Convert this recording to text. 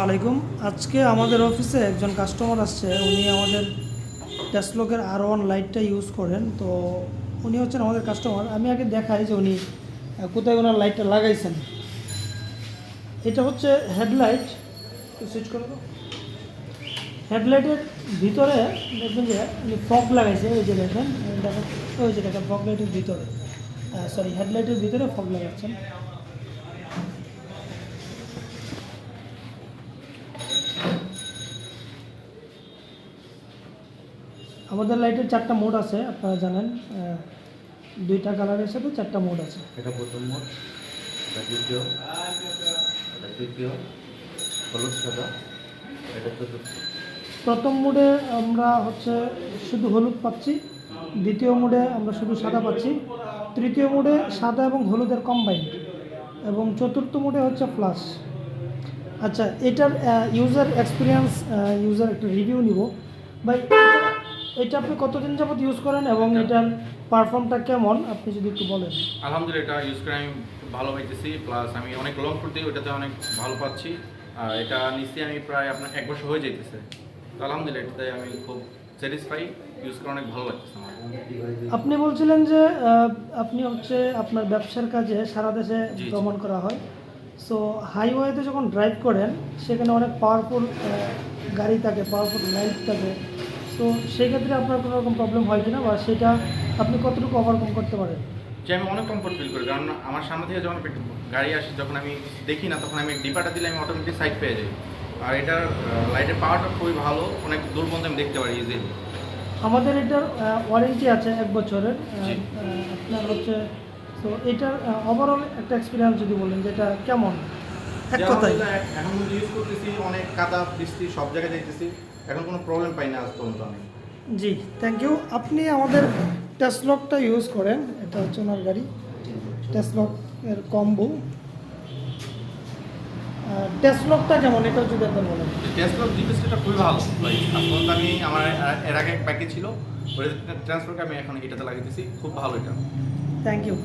আলাইকুম। আজকে আমাদের অফিসে একজন কাস্টমার আসছে। উনি আমাদের টেসলকের আর ওয়ান লাইটটা ইউজ করেন। তো উনি হচ্ছেন আমাদের কাস্টমার আমি আগে দেখাই যে উনি কোথায় ওনার লাইটটা লাগাইছেন। এটা হচ্ছে হেডলাইট সুইচ করে দাও। হেডলাইটের ভিতরে দেখবেন যে উনি ফগ লাগাইছে। ওই যে দেখেন দেখেন, ওই যে দেখেন ফগ লাইটের ভিতরে। সরি হেডলাইটের ভিতরে ফগ লাগাচ্ছেন। আমাদের লাইটের চারটা মোড আছে আপনারা জানেন দুইটা কালারের সাথে চারটা মোড আছে। এটা প্রথম মোড এটা দ্বিতীয় এটা তৃতীয় হলুদ সাদা এটা চতুর্থ। প্রথম মোডে আমরা হচ্ছে শুধু হলুদ পাচ্ছি দ্বিতীয় মোডে আমরা শুধু সাদা পাচ্ছি তৃতীয় মোডে সাদা এবং হলুদের কম্বাইন্ড এবং চতুর্থ মোডে হচ্ছে ফ্লাশ আচ্ছা এটার ইউজার এক্সপিরিয়েন্স ইউজার একটা রিভিউ নিব। ভাই এটা- আপনি কতদিন যাবত ইউজ করেন এবং এটার পারফর্মটা কেমন? আপনি যদি একটু বলেন। আলহামদুলিল্লাহ এটা ইউজ করে আমি ভালো পাইতেছি প্লাস আমি অনেক লং করতে ওটাতে অনেক ভালো পাচ্ছি। আর এটা নিচ্ছি আমি প্রায় আপনার এক বছর হয়ে যাইতেছে। তো আলহামদুলিল্লাহ এটাতে আমি খুব স্যাটিসফাই ইউজ করে অনেক ভালো লাগতেছে আমার। আপনি বলছিলেন যে আপনি হচ্ছে আপনার ব্যবসার কাজে সারা দেশে। ভ্রমণ করা হয়। সো হাইওয়েতে যখন ড্রাইভ করেন সেখানে অনেক পাওয়ারফুল গাড়ি থাকে পাওয়ারফুল লাইট থাকে। তো সেই ক্ষেত্রে আপনার কোনো রকম প্রবলেম হয় কিনা বা সেটা আপনি কতটুকু ওভারকাম করতে পারেন? যে আমি অনেক কমফোর্ট ফিল করি কারণ আমার সামনে থেকে যখন গাড়ি আসে যখন আমি দেখি না তখন আমি ডিপাটা দিলে আমি অটোমেটিক সাইড পেয়ে যাই। আর এটার লাইটের পাওয়ারটা খুবই ভালো অনেক দূর পর্যন্ত আমি দেখতে পারি ইজিলি আমাদের এটার ওয়ারেন্টি আছে এক বছরের আপনার হচ্ছে তো এটার ওভারঅল একটা এক্সপিরিয়েন্স যদি বলেন যে এটা কেমন? এক কথায়। এখন ইউজ করতেছি অনেক কাদা বৃষ্টি সব জায়গায় যাইতেছি এখন কোনো প্রবলেম পাই না আজ পর্যন্ত আমি। জি থ্যাংক ইউ আপনি আমাদের টেসলকটা ইউজ করেন এটা হচ্ছে ওনার গাড়ি। টেসলক এর কম্বো টেসলকটা কেমন? এটা যদি একবার বলেন। ট্রান্সফার জিপিএসটা খুবই ভালো। ভাই পর্যন্ত আমি আমার এর আগে এক প্যাকেজ ছিল। ওই ট্রান্সফারকে আমি এখন এটাতে লাগিয়েছি খুব ভালো এটা। Thank you